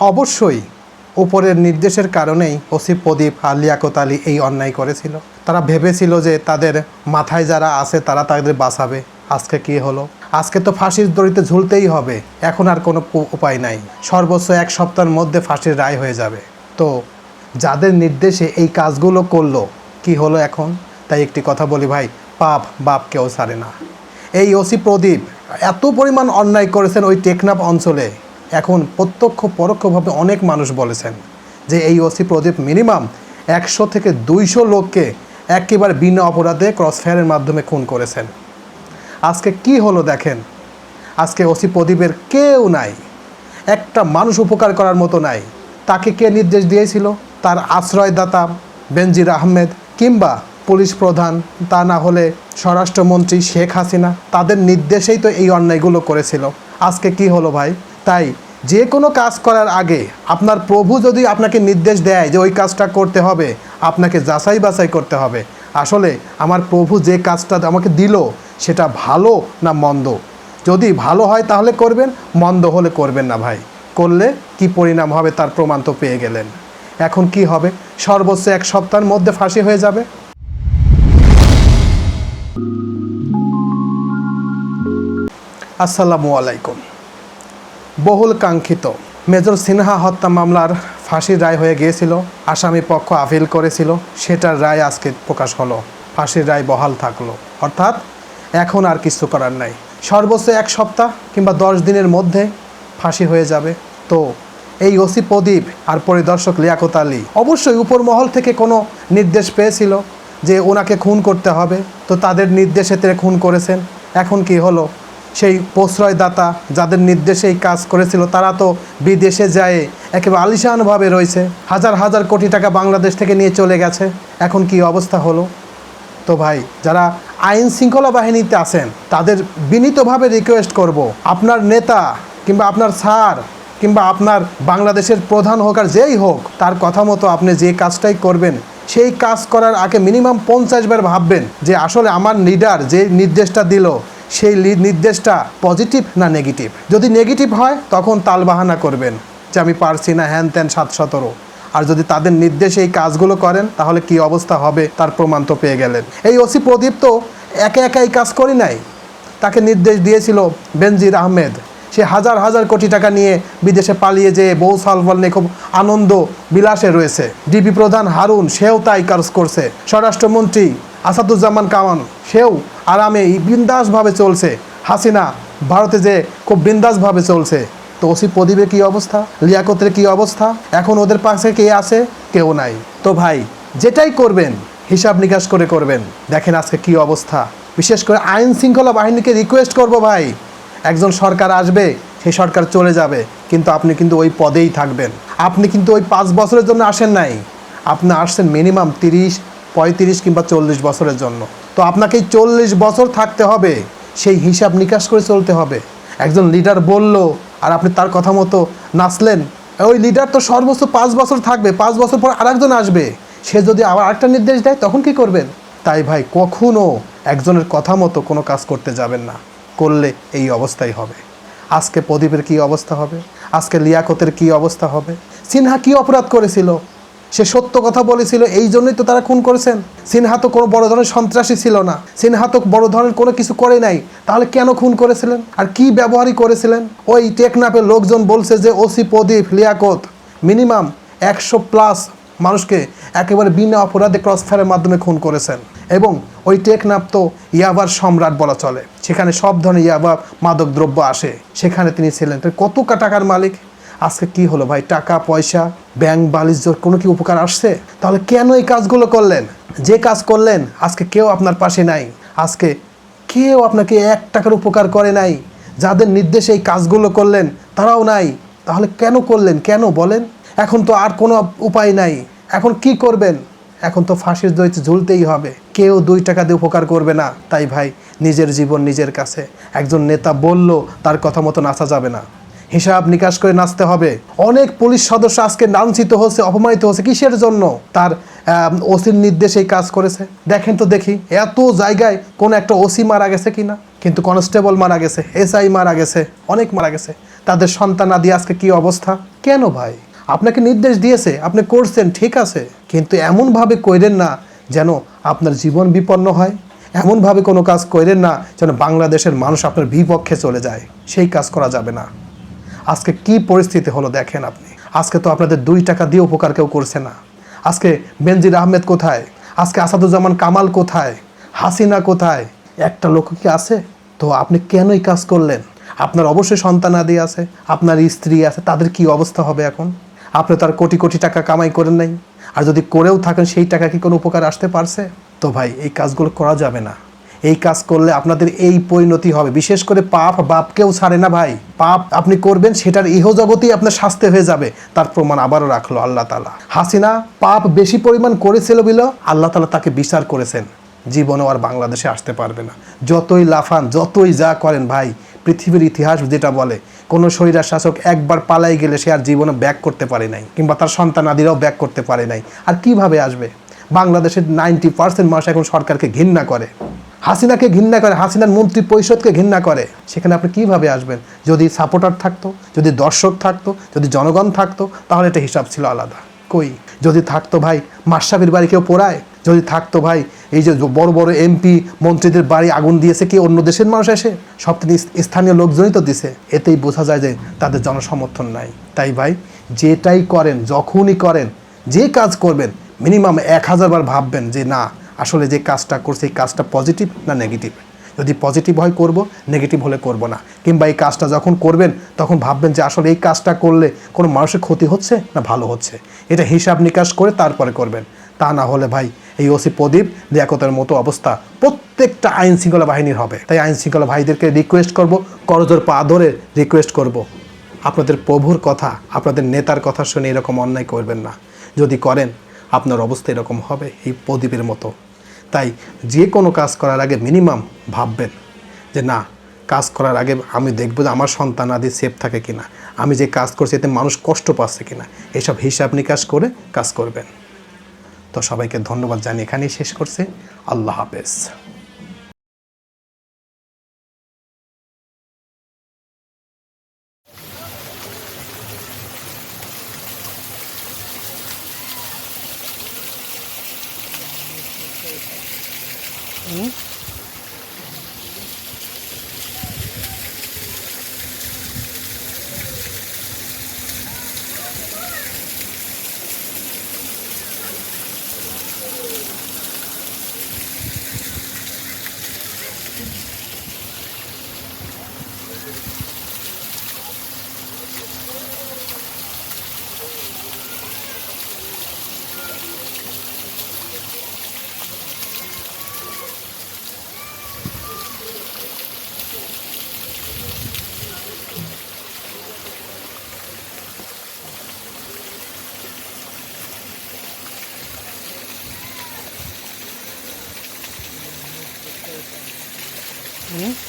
অবশ্যই উপরের নির্দেশের কারণেই ওসি প্রদীপ আর লিয়াকত আলী এই অন্যায় করেছিল। তারা ভেবেছিল যে তাদের মাথায় যারা আছে তারা তাদের বাঁচাবে। আজকে কি হলো? আজকে তো ফাঁসির দড়িতে ঝুলতেই হবে। এখন আর কোনো উপায় নাই। সর্বোচ্চ এক সপ্তাহের মধ্যে ফাঁসির রায় হয়ে যাবে। তো যাদের নির্দেশে এই কাজগুলো করল, কি হলো এখন? তাই একটি কথা বলি ভাই, পাপ বাপ কেউ ছাড়ে না। এই ওসি প্রদীপ এত পরিমাণ অন্যায় করেছেন ওই টেকনাফ অঞ্চলে। এখন প্রত্যক্ষ পরোক্ষভাবে অনেক মানুষ বলেছেন যে এই ওসি প্রদীপ মিনিমাম একশো থেকে দুইশো লোককে একেবারে বিনা অপরাধে ক্রসফায়ারের মাধ্যমে খুন করেছেন। আজকে কি হলো দেখেন? আজকে ওসি প্রদীপের কেউ নাই। একটা মানুষ উপকার করার মতো নাই। তাকে কে নির্দেশ দিয়েছিল? তার আশ্রয়দাতা বেনজির আহমেদ কিংবা পুলিশ প্রধান, তা না হলে স্বরাষ্ট্রমন্ত্রী শেখ হাসিনা, তাদের নির্দেশেই তো এই অন্যায়গুলো করেছিল। আজকে কি হলো ভাই? তাই যে কোনো কাজ করার আগে আপনার প্রভু যদি আপনাকে নির্দেশ দেয় যে ওই কাজটা করতে হবে, আপনাকে যাচাই বাছাই করতে হবে। আসলে আমার প্রভু যে কাজটা আমাকে দিল সেটা ভালো না মন্দ? যদি ভালো হয় তাহলে করবেন, মন্দ হলে করবেন না ভাই। করলে কি পরিণাম হবে তার প্রমাণ তো পেয়ে গেলেন। এখন কি হবে? সর্বোচ্চ এক সপ্তাহের মধ্যে ফাঁসি হয়ে যাবে। আসসালামু আলাইকুম। বহুল কাঙ্ক্ষিত। মেজর সিনহা হত্যা মামলার ফাঁসির রায় হয়ে গিয়েছিল, আসামি পক্ষ আপিল করেছিল, সেটার রায় আজকে প্রকাশ হলো। ফাঁসির রায় বহাল থাকল। অর্থাৎ এখন আর কিছু করার নাই। সর্বোচ্চ এক সপ্তাহ কিংবা দশ দিনের মধ্যে ফাঁসি হয়ে যাবে। তো এই ওসি প্রদীপ আর পরিদর্শক লিয়াকত আলী অবশ্যই উপর মহল থেকে কোনো নির্দেশ পেয়েছিল যে ওনাকে খুন করতে হবে। তো তাদের নির্দেশে খুন করেছেন। এখন কি হলো? সেই প্রশ্রয়দাতা যাদের নির্দেশে এই কাজ করেছিল, তারা তো বিদেশে যায়, একেবারে আলিশানভাবে রয়েছে। হাজার হাজার কোটি টাকা বাংলাদেশ থেকে নিয়ে চলে গেছে। এখন কি অবস্থা হলো? তো ভাই, যারা আইন শৃঙ্খলা বাহিনীতে আছেন, তাদের বিনীতভাবে রিকোয়েস্ট করব, আপনার নেতা কিংবা আপনার স্যার কিংবা আপনার বাংলাদেশের প্রধান হোক আর যেই হোক, তার কথা মতো আপনি যে কাজটাই করবেন, সেই কাজ করার আগে মিনিমাম পঞ্চাশ বার ভাববেন যে আসলে আমার লিডার যে নির্দেশটা দিল সেই নির্দেশটা পজিটিভ না নেগেটিভ যদি নেগেটিভ হয়, তখন তালবাহানা করবেন যে আমি পারছি না, হ্যান ত্যান সাত সতেরো। আর যদি তাদের নির্দেশে এই কাজগুলো করেন, তাহলে কি অবস্থা হবে? তার প্রমাণ তো পেয়ে গেলেন। এই ওসি প্রদীপ তো একা একা এই কাজ করি নাই। তাকে নির্দেশ দিয়েছিল বেনজির আহমেদ। সে হাজার হাজার কোটি টাকা নিয়ে বিদেশে পালিয়ে যেয়ে বউ সালফল নিয়ে খুব আনন্দ, বিলাসে রয়েছে। ডিবি প্রধান হারুন, সেও তাই কাজ করছে। স্বরাষ্ট্রমন্ত্রী আসাদুজ্জামান কামান সেও আরামে বিন্দাসভাবে চলছে। হাসিনা ভারতে যে খুব বিন্দাসভাবে চলছে। তো ওসি প্রদীপের কী অবস্থা? লিয়াকতের কী অবস্থা? এখন ওদের পাশে কে আছে? কেউ নাই। তো ভাই, যেটাই করবেন, হিসাব নিকাশ করে করবেন। দেখেন আজকে কি অবস্থা। বিশেষ করে আইন শৃঙ্খলা বাহিনীকে রিকোয়েস্ট করব ভাই। একজন সরকার আসবে, সেই সরকার চলে যাবে। কিন্তু আপনি কিন্তু ওই পদেই থাকবেন। আপনি কিন্তু ওই পাঁচ বছরের জন্য আসেন নাই। আপনি আসছেন মিনিমাম তিরিশ পঁয়ত্রিশ কিংবা চল্লিশ বছরের জন্য। তো আপনাকে চল্লিশ বছর থাকতে হবে, সেই হিসাব নিকাশ করে চলতে হবে। একজন লিডার বলল, আর আপনি তার কথা মতো নাচলেন, ওই লিডার তো সর্বোচ্চ পাঁচ বছর থাকবে, পাঁচ বছর পর আরেকজন আসবে। সে যদি আবার আরেকটা নির্দেশ দেয়, তখন কি করবেন? তাই ভাই কখনও একজনের কথা মতো কোনো কাজ করতে যাবেন না। করলে এই অবস্থাই হবে। আজকে প্রদীপের কি অবস্থা হবে? আজকে লিয়াকতের কি অবস্থা হবে? সিনহা কি অপরাধ করেছিল? সে সত্য কথা বলেছিল, এই জন্যই তো তারা খুন করেছেন। সিনহা তো কোনো বড় ধরনের সন্ত্রাসী ছিল না। সিনহা তো বড় ধরনের কোনো কিছু করে নাই। তাহলে কেন খুন করেছিলেন? আর কি ব্যবহারই করেছিলেন? ওই টেকনাপের লোকজন বলছে যে, ওসি প্রদীপ লিয়াকত মিনিমাম একশো প্লাস মানুষকে একেবারে বিনা অপরাধে ক্রসফায়ারের মাধ্যমে খুন করেছেন। এবং ওই টেকনাপ তো ইয়াবার সম্রাট বলা চলে। সেখানে সব ধরনের ইয়াবা মাদক দ্রব্য আসে। সেখানে তিনি ছিলেন। কত টাকার মালিক? আজকে কি হলো ভাই? টাকা, পয়সা, ব্যাংক বালিশ কোনো কি উপকার আসছে? তাহলে কেন এই কাজগুলো করলেন? যে কাজ করলেন, আজকে কেউ আপনার পাশে নাই। আজকে কেউ আপনাকে এক টাকার উপকার করে নাই। যাদের নির্দেশে এই কাজগুলো করলেন, তারাও নাই। তাহলে কেন করলেন? কেন বলেন? এখন তো আর কোনো উপায় নাই। এখন কি করবেন? এখন তো ফাঁসির দইতে ঝুলতেই হবে। কেউ দুই টাকা দিয়ে উপকার করবে না। তাই ভাই, নিজের জীবন নিজের কাছে। একজন নেতা বলল, তার কথা মতো নাচা যাবে না। হিসাব নিকাশ করে নাচতে হবে। অনেক পুলিশ সদস্য আজকে লাঞ্ছিত হচ্ছে, অপমানিত হচ্ছে কিসের জন্য? তার ওসির নির্দেশে এই কাজ করেছে। দেখেন তো দেখি, এত জায়গায় কোন একটা ওসি মারা গেছে কিনা? কিন্তু কনস্টেবল মারা গেছে, এসআই মারা গেছে, অনেক মারা গেছে। তাদের সন্তান আদি আজকে কি অবস্থা? কেন ভাই? আপনাকে নির্দেশ দিয়েছে, আপনি করছেন, ঠিক আছে। কিন্তু এমনভাবে কইরেন না যেন আপনার জীবন বিপন্ন হয়। এমনভাবে কোনো কাজ করেন না যেন বাংলাদেশের মানুষ আপনার বিপক্ষে চলে যায়। সেই কাজ করা যাবে না। আজকে কি পরিস্থিতি হলো দেখেন আপনি? আজকে তো আপনাদের দুই টাকা দিয়ে উপকার কেউ করছে না। আজকে বেনজির আহমেদ কোথায়? আজকে আসাদুজ্জামান কামাল কোথায়? হাসিনা কোথায়? একটা লোক কি আছে? তো আপনি কেনই কাজ করলেন? আপনার অবশ্যই সন্তানাদি আছে, আপনার স্ত্রী আছে, তাদের কি অবস্থা হবে এখন? আপনি তার কোটি কোটি টাকা কামাই করেন নাই। আর যদি করেও থাকেন, সেই টাকা কি কোনো উপকার আসতে পারছে? তো ভাই, এই কাজগুলো করা যাবে না। এই কাজ করলে আপনাদের এই পরিণতি হবে। বিশেষ করে পাপ বাপকেও ছাড়ে না ভাই। পাপ আপনি করবেন, সেটার ইহজগতেই আপনার শাস্তি হয়ে যাবে। তার প্রমাণ আবারও রাখল আল্লাহ তালা হাসিনা পাপ বেশি পরিমাণ করেছিল বলে আল্লাহ তালা তাকে বিচার করেছেন। জীবনও আর বাংলাদেশে আসতে পারবে না। যতই লাফান, যতই যা করেন ভাই, পৃথিবীর ইতিহাস যেটা বলে, কোনো স্বৈরার শাসক একবার পালাই গেলে সে আর জীবনে ব্যাক করতে পারে নাই, কিংবা তার সন্তানাদিরাও ব্যাক করতে পারে নাই। আর কীভাবে আসবে? বাংলাদেশের নাইনটি পার্সেন্ট মানুষ এখন সরকারকে ঘৃণা করে। হাসিনাকে ঘৃণা করে, হাসিনার মন্ত্রী পরিষদকে ঘৃণা করে, সেখানে আপনি কীভাবে আসবেন? যদি সাপোর্টার থাকতো, যদি দর্শক থাকতো, যদি জনগণ থাকতো, তাহলে এটা হিসাব ছিল আলাদা। কই? যদি থাকতো ভাই মাসাবির বাড়ি কেউ পোড়ায়? যদি থাকতো ভাই এই যে বড় বড় এমপি মন্ত্রীদের বাড়ি আগুন দিয়েছে, কি অন্য দেশের মানুষ এসে? সব তিনি স্থানীয় লোকজনই তো দিছে। এতেই বোঝা যায় যে তাদের জনসমর্থন নাই। তাই ভাই, যেটাই করেন, যখনই করেন, যে কাজ করবেন মিনিমাম এক হাজার বার ভাববেন যে না আসলে যে কাজটা করছে, এই কাজটা পজিটিভ না নেগেটিভ যদি পজিটিভ হয়, করব নেগেটিভ হলে করব না। কিংবা এই কাজটা যখন করবেন, তখন ভাববেন যে আসলে এই কাজটা করলে কোনো মানুষের ক্ষতি হচ্ছে না ভালো হচ্ছে? এটা হিসাব নিকাশ করে তারপরে করবেন। তা না হলে ভাই, এই ওসি প্রদীপ লিয়াকতের মতো অবস্থা। প্রত্যেকটা আইন শৃঙ্খলা বাহিনীর হবে। তাই আইন শৃঙ্খলা ভাইদেরকে রিকোয়েস্ট করব, করজোর পা ধরে রিকোয়েস্ট করব। আপনাদের প্রভুর কথা, আপনাদের নেতার কথা শুনে এরকম অন্যায় করবেন না। যদি করেন, আপনার অবস্থা এরকম হবে, এই প্রদীপের মতো। তাই যে কোনো কাজ করার আগে মিনিমাম ভাববেন যে না, কাজ করার আগে আমি দেখব যে আমার সন্তান আদি সেফ থাকে কি না আমি যে কাজ করছি এতে মানুষ কষ্ট পাচ্ছে কি না এসব হিসাব নিকাশ করে কাজ করবেন। তো সবাইকে ধন্যবাদ জানিয়ে এখানেই শেষ করছে। আল্লাহ হাফেজ। Hmm. Okay.